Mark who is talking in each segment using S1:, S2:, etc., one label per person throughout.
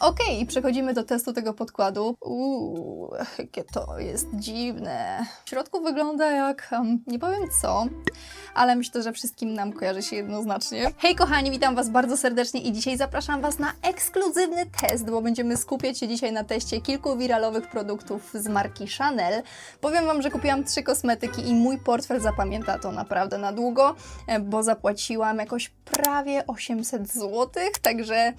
S1: Okej, i przechodzimy do testu tego podkładu. Uuu, jakie to jest dziwne. W środku wygląda jak, um, nie powiem co, ale myślę, że wszystkim nam kojarzy się jednoznacznie. Hej kochani, witam Was bardzo serdecznie i dzisiaj zapraszam Was na ekskluzywny test, bo będziemy skupiać się dzisiaj na teście kilku wiralowych produktów z marki Chanel. Powiem Wam, że kupiłam trzy kosmetyki i mój portfel zapamięta to naprawdę na długo, bo zapłaciłam jakoś prawie 800 zł, także...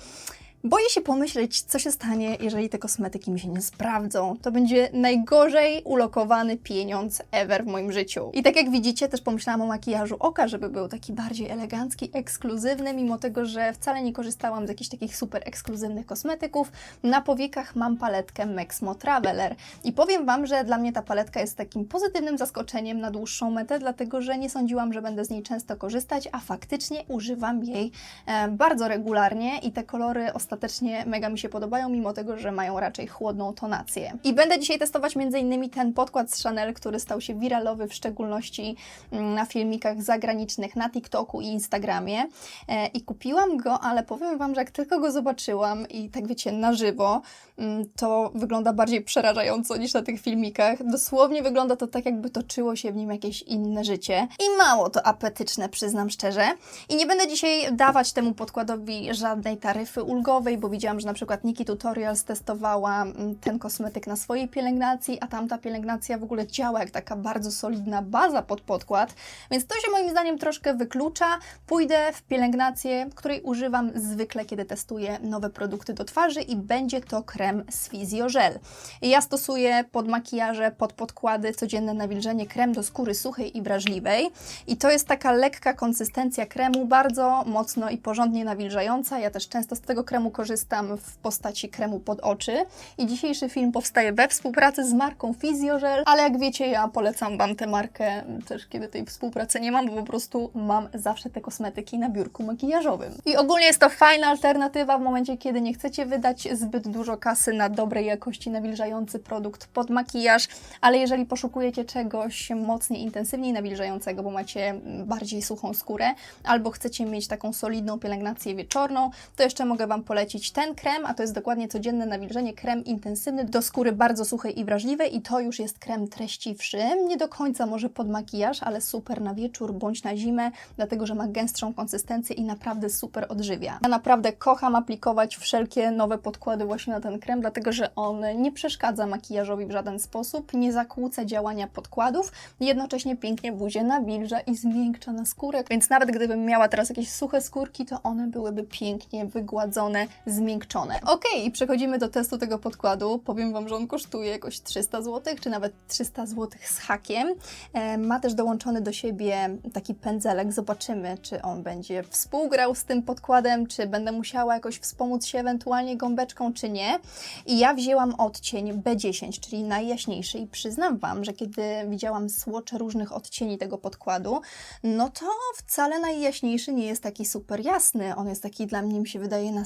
S1: Boję się pomyśleć, co się stanie, jeżeli te kosmetyki mi się nie sprawdzą. To będzie najgorzej ulokowany pieniądz ever w moim życiu. I tak jak widzicie, też pomyślałam o makijażu oka, żeby był taki bardziej elegancki, ekskluzywny, mimo tego, że wcale nie korzystałam z jakichś takich super ekskluzywnych kosmetyków. Na powiekach mam paletkę Mexmo Traveler. I powiem Wam, że dla mnie ta paletka jest takim pozytywnym zaskoczeniem na dłuższą metę, dlatego że nie sądziłam, że będę z niej często korzystać, a faktycznie używam jej e, bardzo regularnie i te kolory ostatecznie mega mi się podobają, mimo tego, że mają raczej chłodną tonację. I będę dzisiaj testować m.in. ten podkład z Chanel, który stał się wiralowy, w szczególności mm, na filmikach zagranicznych na TikToku i Instagramie. E, I kupiłam go, ale powiem Wam, że jak tylko go zobaczyłam i tak wiecie, na żywo, mm, to wygląda bardziej przerażająco niż na tych filmikach. Dosłownie wygląda to tak, jakby toczyło się w nim jakieś inne życie. I mało to apetyczne, przyznam szczerze. I nie będę dzisiaj dawać temu podkładowi żadnej taryfy ulgowej, bo widziałam, że na przykład Nikki Tutorials testowała mm, ten kosmetyk na swojej pielęgnacji, a tamta pielęgnacja w ogóle działa jak taka bardzo solidna baza pod podkład, więc to się moim zdaniem troszkę wyklucza. Pójdę w pielęgnację, której używam zwykle, kiedy testuję nowe produkty do twarzy i będzie to krem z Physiogel. Ja stosuję pod makijaże, pod podkłady, codzienne nawilżenie krem do skóry suchej i wrażliwej i to jest taka lekka konsystencja kremu, bardzo mocno i porządnie nawilżająca. Ja też często z tego kremu korzystam w postaci kremu pod oczy. I dzisiejszy film powstaje we współpracy z marką Physiogel, ale jak wiecie, ja polecam Wam tę markę też, kiedy tej współpracy nie mam, bo po prostu mam zawsze te kosmetyki na biurku makijażowym. I ogólnie jest to fajna alternatywa w momencie, kiedy nie chcecie wydać zbyt dużo kasy na dobrej jakości nawilżający produkt pod makijaż, ale jeżeli poszukujecie czegoś mocniej, intensywniej nawilżającego, bo macie bardziej suchą skórę, albo chcecie mieć taką solidną pielęgnację wieczorną, to jeszcze mogę Wam polecić ten krem, a to jest dokładnie codzienne nawilżenie, krem intensywny do skóry bardzo suchej i wrażliwej i to już jest krem treściwszy, nie do końca może pod makijaż, ale super na wieczór bądź na zimę, dlatego że ma gęstszą konsystencję i naprawdę super odżywia. Ja naprawdę kocham aplikować wszelkie nowe podkłady właśnie na ten krem, dlatego że on nie przeszkadza makijażowi w żaden sposób, nie zakłóca działania podkładów, jednocześnie pięknie buzię nawilża i zmiękcza na skórę, więc nawet gdybym miała teraz jakieś suche skórki, to one byłyby pięknie wygładzone, zmiękczone. Ok, i przechodzimy do testu tego podkładu. Powiem Wam, że on kosztuje jakoś 300 zł, czy nawet 300 zł z hakiem. E, ma też dołączony do siebie taki pędzelek. Zobaczymy, czy on będzie współgrał z tym podkładem, czy będę musiała jakoś wspomóc się ewentualnie gąbeczką, czy nie. I ja wzięłam odcień B10, czyli najjaśniejszy i przyznam Wam, że kiedy widziałam słocze różnych odcieni tego podkładu, no to wcale najjaśniejszy nie jest taki super jasny. On jest taki dla mnie, mi się wydaje, na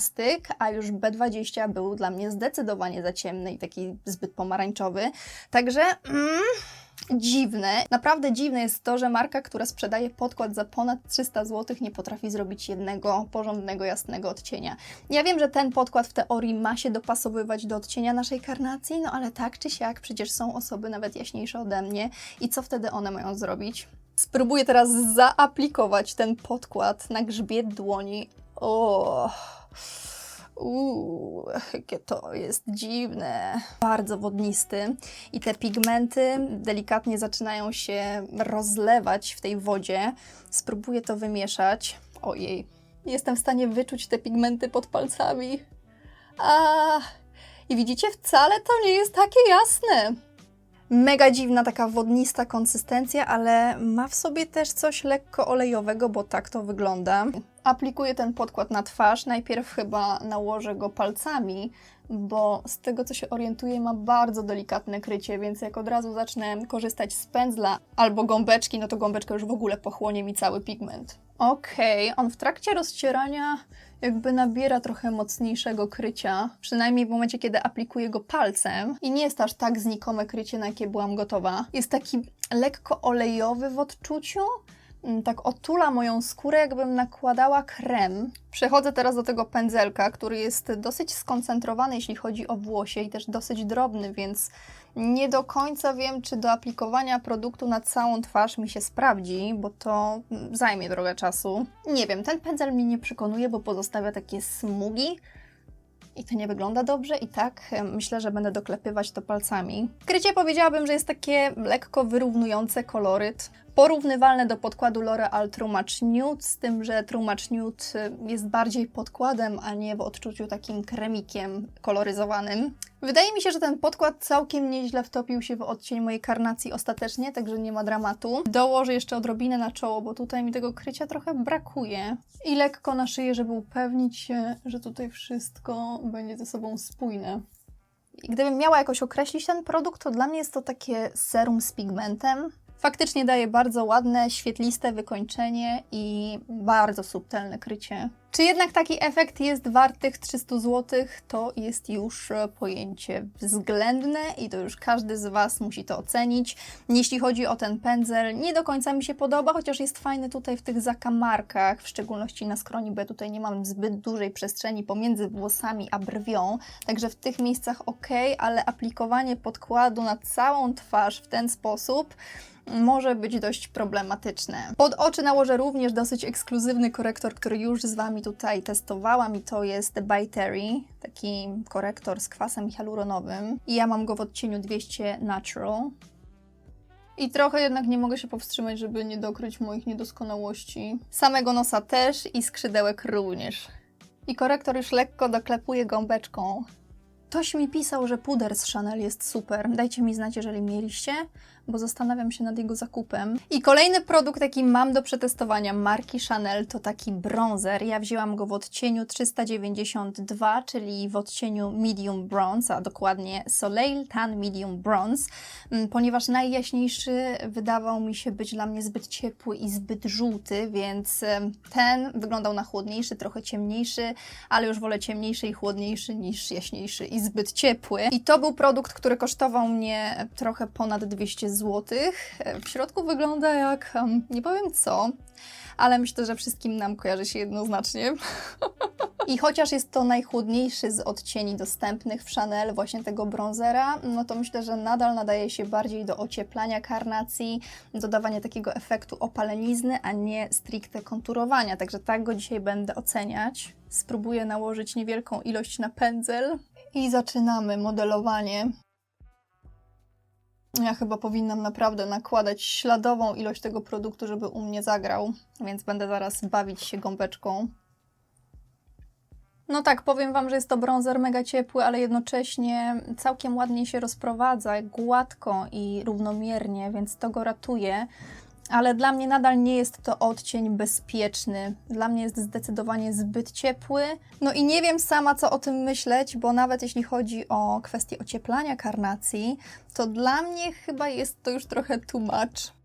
S1: a już B20 był dla mnie zdecydowanie za ciemny i taki zbyt pomarańczowy. Także... Mm, dziwne. Naprawdę dziwne jest to, że marka, która sprzedaje podkład za ponad 300 zł, nie potrafi zrobić jednego porządnego, jasnego odcienia. Ja wiem, że ten podkład w teorii ma się dopasowywać do odcienia naszej karnacji, no ale tak czy siak, przecież są osoby nawet jaśniejsze ode mnie i co wtedy one mają zrobić? Spróbuję teraz zaaplikować ten podkład na grzbiet dłoni. O. Uuu, jakie to jest dziwne. Bardzo wodnisty i te pigmenty delikatnie zaczynają się rozlewać w tej wodzie. Spróbuję to wymieszać. Ojej, jestem w stanie wyczuć te pigmenty pod palcami. A, i widzicie, wcale to nie jest takie jasne. Mega dziwna, taka wodnista konsystencja, ale ma w sobie też coś lekko olejowego, bo tak to wygląda. Aplikuję ten podkład na twarz. Najpierw chyba nałożę go palcami, bo z tego co się orientuję, ma bardzo delikatne krycie, więc jak od razu zacznę korzystać z pędzla albo gąbeczki, no to gąbeczka już w ogóle pochłonie mi cały pigment. Okej, on w trakcie rozcierania jakby nabiera trochę mocniejszego krycia, przynajmniej w momencie, kiedy aplikuję go palcem i nie jest aż tak znikome krycie, na jakie byłam gotowa. Jest taki lekko olejowy w odczuciu, tak otula moją skórę, jakbym nakładała krem. Przechodzę teraz do tego pędzelka, który jest dosyć skoncentrowany, jeśli chodzi o włosie i też dosyć drobny, więc nie do końca wiem, czy do aplikowania produktu na całą twarz mi się sprawdzi, bo to mm, zajmie trochę czasu. Nie wiem, ten pędzel mnie nie przekonuje, bo pozostawia takie smugi. I to nie wygląda dobrze i tak myślę, że będę doklepywać to palcami. Krycie powiedziałabym, że jest takie lekko wyrównujące koloryt. Porównywalne do podkładu L'Oreal True Match Nude, z tym, że True Match Nude e, jest bardziej podkładem, a nie w odczuciu takim kremikiem koloryzowanym. Wydaje mi się, że ten podkład całkiem nieźle wtopił się w odcień mojej karnacji ostatecznie, także nie ma dramatu. Dołożę jeszcze odrobinę na czoło, bo tutaj mi tego krycia trochę brakuje. I lekko na szyję, żeby upewnić się, że tutaj wszystko będzie ze sobą spójne. I gdybym miała jakoś określić ten produkt, to dla mnie jest to takie serum z pigmentem. Faktycznie daje bardzo ładne, świetliste wykończenie i bardzo subtelne krycie. Czy jednak taki efekt jest wart tych 300 zł, to jest już pojęcie względne i to już każdy z Was musi to ocenić. Jeśli chodzi o ten pędzel, nie do końca mi się podoba, chociaż jest fajny tutaj w tych zakamarkach, w szczególności na skroni, ja tutaj nie mam zbyt dużej przestrzeni pomiędzy włosami a brwią, także w tych miejscach ok, ale aplikowanie podkładu na całą twarz w ten sposób może być dość problematyczne. Pod oczy nałożę również dosyć ekskluzywny korektor, który już z Wami tutaj testowałam i to jest By Terry, taki korektor z kwasem hialuronowym i ja mam go w odcieniu 200 Natural. I trochę jednak nie mogę się powstrzymać, żeby nie dokryć moich niedoskonałości. Samego nosa też i skrzydełek również. I korektor już lekko doklepuję gąbeczką. Ktoś mi pisał, że puder z Chanel jest super. Dajcie mi znać, jeżeli mieliście, bo zastanawiam się nad jego zakupem. I kolejny produkt, jaki mam do przetestowania marki Chanel, to taki bronzer. Ja wzięłam go w odcieniu 392, czyli w odcieniu Medium Bronze, a dokładnie Soleil Tan Medium Bronze, mm, ponieważ najjaśniejszy wydawał mi się być dla mnie zbyt ciepły i zbyt żółty, więc ten wyglądał na chłodniejszy, trochę ciemniejszy, ale już wolę ciemniejszy i chłodniejszy niż jaśniejszy i zbyt ciepły. I to był produkt, który kosztował mnie trochę ponad 200 zł. W środku wygląda jak, nie powiem co, ale myślę, że wszystkim nam kojarzy się jednoznacznie. I chociaż jest to najchłodniejszy z odcieni dostępnych w Chanel, właśnie tego bronzera, no to myślę, że nadal nadaje się bardziej do ocieplania karnacji, dodawania takiego efektu opalenizny, a nie stricte konturowania. Także tak go dzisiaj będę oceniać. Spróbuję nałożyć niewielką ilość na pędzel i zaczynamy modelowanie. Ja chyba powinnam naprawdę nakładać śladową ilość tego produktu, żeby u mnie zagrał, więc będę zaraz bawić się gąbeczką. No tak, powiem Wam, że jest to bronzer mega ciepły, ale jednocześnie całkiem ładnie się rozprowadza, gładko i równomiernie, więc to go ratuje. Ale dla mnie nadal nie jest to odcień bezpieczny. Dla mnie jest zdecydowanie zbyt ciepły. No i nie wiem sama, co o tym myśleć, bo nawet jeśli chodzi o kwestię ocieplania karnacji, to dla mnie chyba jest to już trochę too much.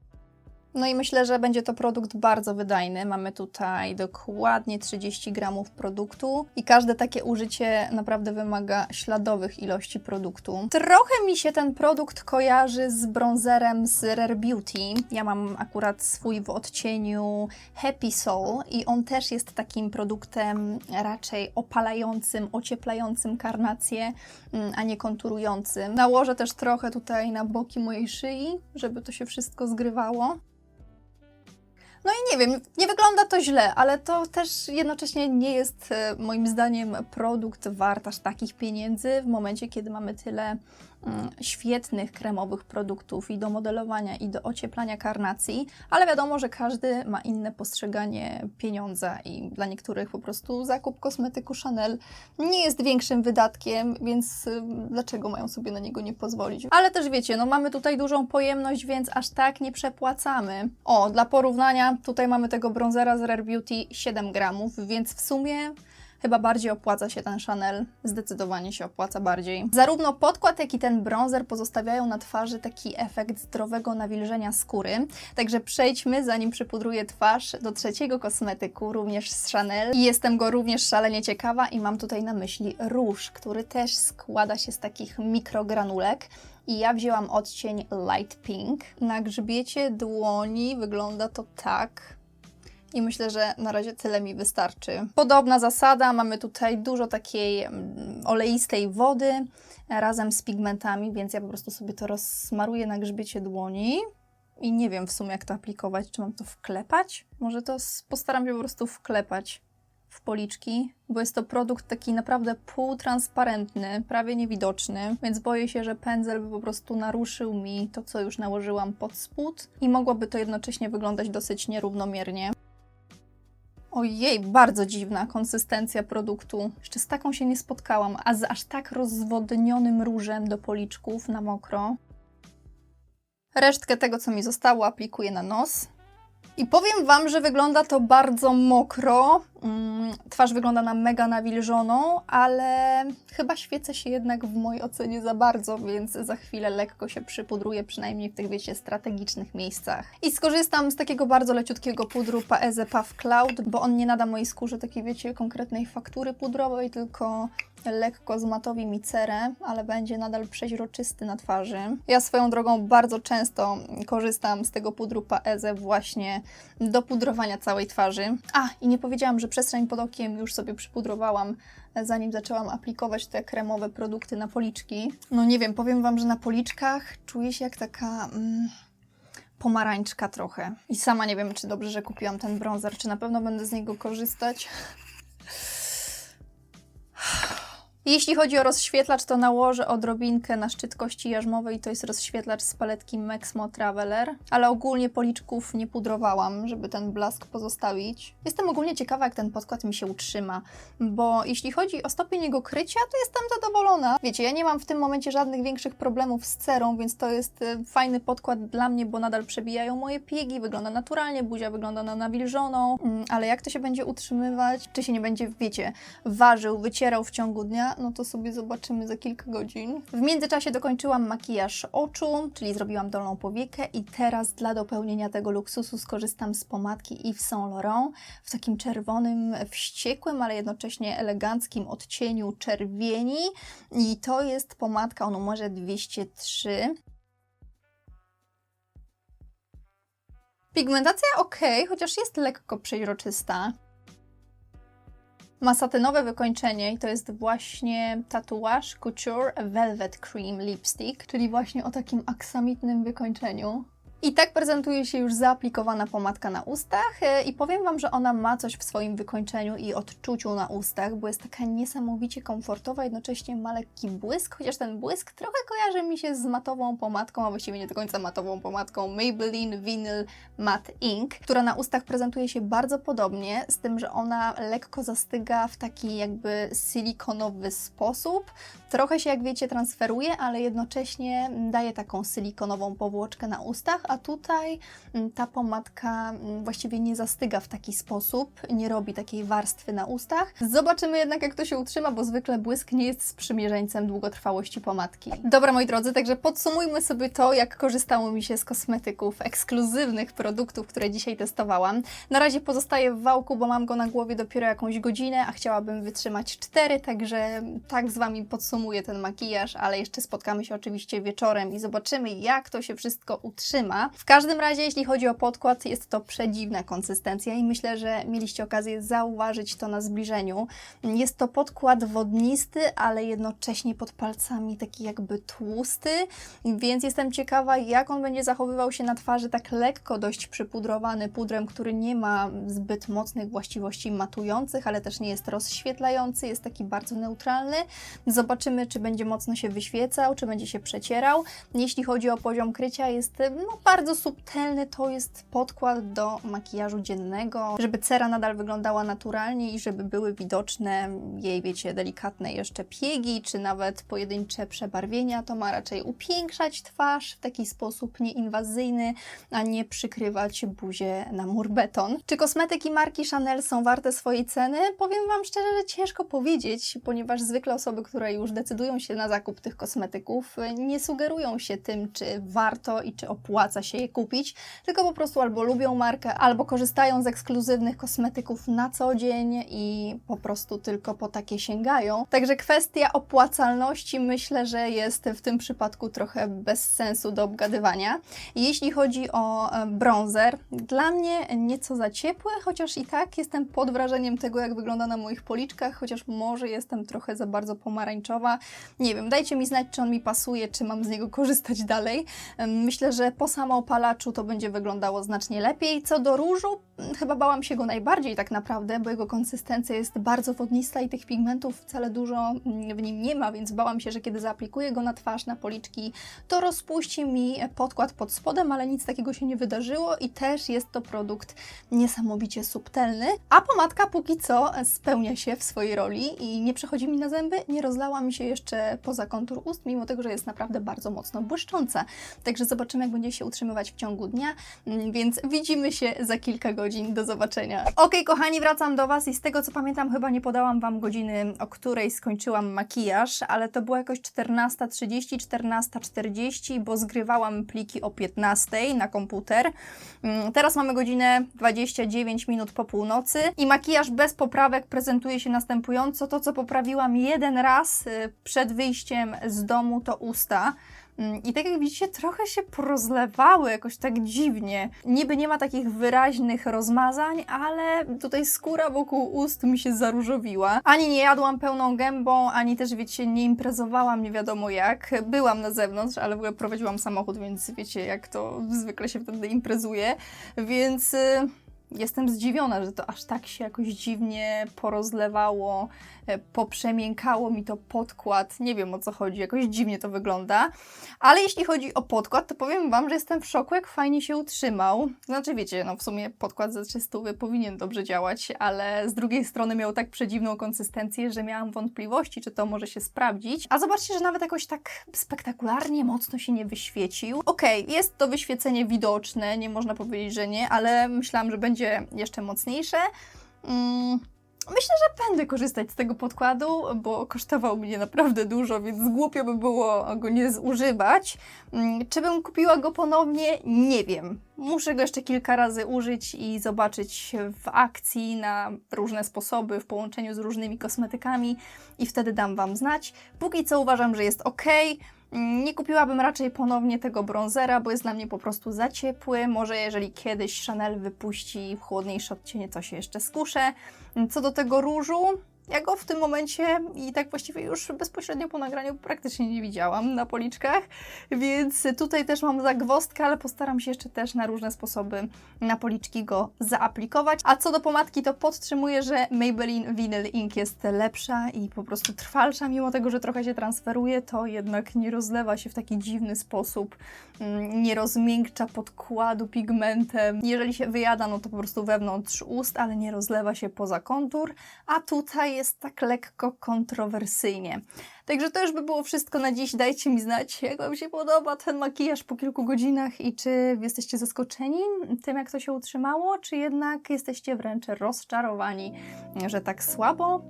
S1: No i myślę, że będzie to produkt bardzo wydajny. Mamy tutaj dokładnie 30 gramów produktu i każde takie użycie naprawdę wymaga śladowych ilości produktu. Trochę mi się ten produkt kojarzy z bronzerem z Rare Beauty. Ja mam akurat swój w odcieniu Happy Soul i on też jest takim produktem raczej opalającym, ocieplającym karnację, mm, a nie konturującym. Nałożę też trochę tutaj na boki mojej szyi, żeby to się wszystko zgrywało. No i nie wiem, nie wygląda to źle, ale to też jednocześnie nie jest e, moim zdaniem produkt wart aż takich pieniędzy w momencie, kiedy mamy tyle świetnych kremowych produktów i do modelowania, i do ocieplania karnacji, ale wiadomo, że każdy ma inne postrzeganie pieniądza i dla niektórych po prostu zakup kosmetyku Chanel nie jest większym wydatkiem, więc dlaczego mają sobie na niego nie pozwolić? Ale też wiecie, no mamy tutaj dużą pojemność, więc aż tak nie przepłacamy. O, dla porównania, tutaj mamy tego bronzera z Rare Beauty 7 gramów, więc w sumie Chyba bardziej opłaca się ten Chanel, zdecydowanie się opłaca bardziej. Zarówno podkład, jak i ten bronzer pozostawiają na twarzy taki efekt zdrowego nawilżenia skóry. Także przejdźmy, zanim przypudruję twarz, do trzeciego kosmetyku, również z Chanel. I jestem go również szalenie ciekawa i mam tutaj na myśli róż, który też składa się z takich mikrogranulek. I ja wzięłam odcień Light Pink. Na grzbiecie dłoni wygląda to tak. I myślę, że na razie tyle mi wystarczy. Podobna zasada, mamy tutaj dużo takiej mm, oleistej wody e, razem z pigmentami, więc ja po prostu sobie to rozsmaruję na grzbiecie dłoni. I nie wiem w sumie jak to aplikować, czy mam to wklepać? Może to postaram się po prostu wklepać w policzki, bo jest to produkt taki naprawdę półtransparentny, prawie niewidoczny, więc boję się, że pędzel by po prostu naruszył mi to, co już nałożyłam pod spód i mogłoby to jednocześnie wyglądać dosyć nierównomiernie. Ojej, bardzo dziwna konsystencja produktu. Jeszcze z taką się nie spotkałam, a z aż tak rozwodnionym różem do policzków na mokro. Resztkę tego, co mi zostało, aplikuję na nos. I powiem Wam, że wygląda to bardzo mokro. Mm, Twarz wygląda na mega nawilżoną, ale chyba świecę się jednak w mojej ocenie za bardzo, więc za chwilę lekko się przypudruję, przynajmniej w tych, wiecie, strategicznych miejscach. I skorzystam z takiego bardzo leciutkiego pudru Paese Puff Cloud, bo on nie nada mojej skórze takiej, wiecie, konkretnej faktury pudrowej, tylko lekko zmatowi mi cerę, ale będzie nadal przeźroczysty na twarzy. Ja swoją drogą bardzo często korzystam z tego pudru Paese właśnie do pudrowania całej twarzy. A, i nie powiedziałam, że przestrzeń pod okiem już sobie przypudrowałam, zanim zaczęłam aplikować te kremowe produkty na policzki. No nie wiem, powiem Wam, że na policzkach czuję się jak taka... Mm, pomarańczka trochę. I sama nie wiem, czy dobrze, że kupiłam ten bronzer, czy na pewno będę z niego korzystać. Jeśli chodzi o rozświetlacz, to nałożę odrobinkę na szczyt kości jarzmowej. To jest rozświetlacz z paletki Maxmo Traveler, ale ogólnie policzków nie pudrowałam, żeby ten blask pozostawić. Jestem ogólnie ciekawa, jak ten podkład mi się utrzyma, bo jeśli chodzi o stopień jego krycia, to jestem zadowolona. Wiecie, ja nie mam w tym momencie żadnych większych problemów z cerą, więc to jest e, fajny podkład dla mnie, bo nadal przebijają moje piegi, wygląda naturalnie, buzia wygląda na nawilżoną, Mm, ale jak to się będzie utrzymywać, czy się nie będzie, wiecie, ważył, wycierał w ciągu dnia, no to sobie zobaczymy za kilka godzin. W międzyczasie dokończyłam makijaż oczu, czyli zrobiłam dolną powiekę i teraz dla dopełnienia tego luksusu skorzystam z pomadki Yves Saint Laurent w takim czerwonym, wściekłym, ale jednocześnie eleganckim odcieniu czerwieni i to jest pomadka o numerze 203. Pigmentacja ok, chociaż jest lekko przeźroczysta. Ma satynowe wykończenie i to jest właśnie tatuaż Couture Velvet Cream Lipstick, czyli właśnie o takim aksamitnym wykończeniu. I tak prezentuje się już zaaplikowana pomadka na ustach e, i powiem Wam, że ona ma coś w swoim wykończeniu i odczuciu na ustach, bo jest taka niesamowicie komfortowa, jednocześnie ma lekki błysk, chociaż ten błysk trochę kojarzy mi się z matową pomadką, a właściwie nie do końca matową pomadką Maybelline Vinyl Matte Ink, która na ustach prezentuje się bardzo podobnie, z tym, że ona lekko zastyga w taki jakby silikonowy sposób. Trochę się, jak wiecie, transferuje, ale jednocześnie daje taką silikonową powłoczkę na ustach, a tutaj mm, ta pomadka mm, właściwie nie zastyga w taki sposób, nie robi takiej warstwy na ustach. Zobaczymy jednak, jak to się utrzyma, bo zwykle błysk nie jest sprzymierzeńcem długotrwałości pomadki. Dobra, moi drodzy, także podsumujmy sobie to, jak korzystało mi się z kosmetyków, ekskluzywnych produktów, które dzisiaj testowałam. Na razie pozostaję w wałku, bo mam go na głowie dopiero jakąś godzinę, a chciałabym wytrzymać cztery, także tak z Wami podsumuję ten makijaż, ale jeszcze spotkamy się oczywiście wieczorem i zobaczymy, jak to się wszystko utrzyma. W każdym razie, jeśli chodzi o podkład, jest to przedziwna konsystencja i myślę, że mieliście okazję zauważyć to na zbliżeniu. Jest to podkład wodnisty, ale jednocześnie pod palcami taki jakby tłusty, więc jestem ciekawa, jak on będzie zachowywał się na twarzy tak lekko dość przypudrowany pudrem, który nie ma zbyt mocnych właściwości matujących, ale też nie jest rozświetlający, jest taki bardzo neutralny. Zobaczymy, czy będzie mocno się wyświecał, czy będzie się przecierał. Jeśli chodzi o poziom krycia, jest no, bardzo subtelny, to jest podkład do makijażu dziennego, żeby cera nadal wyglądała naturalnie i żeby były widoczne jej, wiecie, delikatne jeszcze piegi, czy nawet pojedyncze przebarwienia. To ma raczej upiększać twarz w taki sposób nieinwazyjny, a nie przykrywać buzię na mur beton. Czy kosmetyki marki Chanel są warte swojej ceny? Powiem Wam szczerze, że ciężko powiedzieć, ponieważ zwykle osoby, które już decydują się na zakup tych kosmetyków, nie sugerują się tym, czy warto i czy opłaca się je kupić, tylko po prostu albo lubią markę, albo korzystają z ekskluzywnych kosmetyków na co dzień i po prostu tylko po takie sięgają. Także kwestia opłacalności myślę, że jest w tym przypadku trochę bez sensu do obgadywania. Jeśli chodzi o e, bronzer, dla mnie nieco za ciepły, chociaż i tak jestem pod wrażeniem tego, jak wygląda na moich policzkach, chociaż może jestem trochę za bardzo pomarańczowa. Nie wiem, dajcie mi znać, czy on mi pasuje, czy mam z niego korzystać dalej. Myślę, że po samoopalaczu to będzie wyglądało znacznie lepiej. Co do różu, chyba bałam się go najbardziej tak naprawdę, bo jego konsystencja jest bardzo wodnista i tych pigmentów wcale dużo mm, w nim nie ma, więc bałam się, że kiedy zaaplikuję go na twarz, na policzki, to rozpuści mi podkład pod spodem, ale nic takiego się nie wydarzyło i też jest to produkt niesamowicie subtelny. A pomadka póki co spełnia się w swojej roli i nie przechodzi mi na zęby, nie rozlała mi się jeszcze poza kontur ust, mimo tego, że jest naprawdę bardzo mocno błyszcząca. Także zobaczymy, jak będzie się utrzymywać w ciągu dnia, Mm, więc widzimy się za kilka godzin. Do zobaczenia. Ok, kochani, wracam do Was i z tego co pamiętam, chyba nie podałam Wam godziny, o której skończyłam makijaż, ale to było jakoś 14.30, 14.40, bo zgrywałam pliki o 15.00 na komputer. Mm, Teraz mamy godzinę 29 minut po północy i makijaż bez poprawek prezentuje się następująco. To, co poprawiłam jeden raz y, przed wyjściem z domu, to usta. Mm, I tak jak widzicie, trochę się porozlewały jakoś tak dziwnie. Niby nie ma takich wyraźnych rozmazań, ale tutaj skóra wokół ust mi się zaróżowiła. Ani nie jadłam pełną gębą, ani też, wiecie, nie imprezowałam nie wiadomo jak. Byłam na zewnątrz, ale w ogóle prowadziłam samochód, więc wiecie, jak to zwykle się wtedy imprezuje. Więc... Jestem zdziwiona, że to aż tak się jakoś dziwnie porozlewało, e, poprzemiękało mi to podkład. Nie wiem o co chodzi, jakoś dziwnie to wygląda. Ale jeśli chodzi o podkład, to powiem Wam, że jestem w szoku, jak fajnie się utrzymał. Znaczy, wiecie, no w sumie podkład za 300 powinien dobrze działać, ale z drugiej strony miał tak przedziwną konsystencję, że miałam wątpliwości, czy to może się sprawdzić. A zobaczcie, że nawet jakoś tak spektakularnie mocno się nie wyświecił. Okej, jest to wyświecenie widoczne, nie można powiedzieć, że nie, ale myślałam, że będzie jeszcze mocniejsze. Mm. Myślę, że będę korzystać z tego podkładu, bo kosztował mnie naprawdę dużo, więc głupio by było go nie zużywać. Mm, Czy bym kupiła go ponownie? Nie wiem. Muszę go jeszcze kilka razy użyć i zobaczyć w akcji na różne sposoby, w połączeniu z różnymi kosmetykami i wtedy dam Wam znać. Póki co uważam, że jest ok. Nie kupiłabym raczej ponownie tego bronzera, bo jest dla mnie po prostu za ciepły. Może jeżeli kiedyś Chanel wypuści chłodniejsze odcienie, to się jeszcze skuszę. Co do tego różu, ja go w tym momencie i tak właściwie już bezpośrednio po nagraniu praktycznie nie widziałam na policzkach, więc tutaj też mam zagwozdkę, ale postaram się jeszcze też na różne sposoby na policzki go zaaplikować. A co do pomadki, to podtrzymuję, że Maybelline Vinyl Ink jest lepsza i po prostu trwalsza, mimo tego, że trochę się transferuje, to jednak nie rozlewa się w taki dziwny sposób, mm, nie rozmiękcza podkładu pigmentem. Jeżeli się wyjada, no to po prostu wewnątrz ust, ale nie rozlewa się poza kontur, a tutaj jest tak lekko kontrowersyjnie. Także to już by było wszystko na dziś. Dajcie mi znać, jak Wam się podoba ten makijaż po kilku godzinach i czy jesteście zaskoczeni tym, jak to się utrzymało, czy jednak jesteście wręcz rozczarowani, że tak słabo.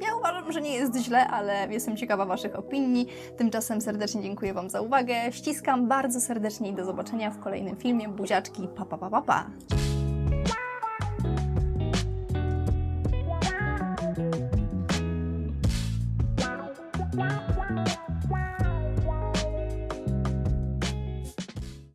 S1: Ja uważam, że nie jest źle, ale jestem ciekawa Waszych opinii. Tymczasem serdecznie dziękuję Wam za uwagę. Ściskam bardzo serdecznie i do zobaczenia w kolejnym filmie. Buziaczki, pa pa pa pa pa!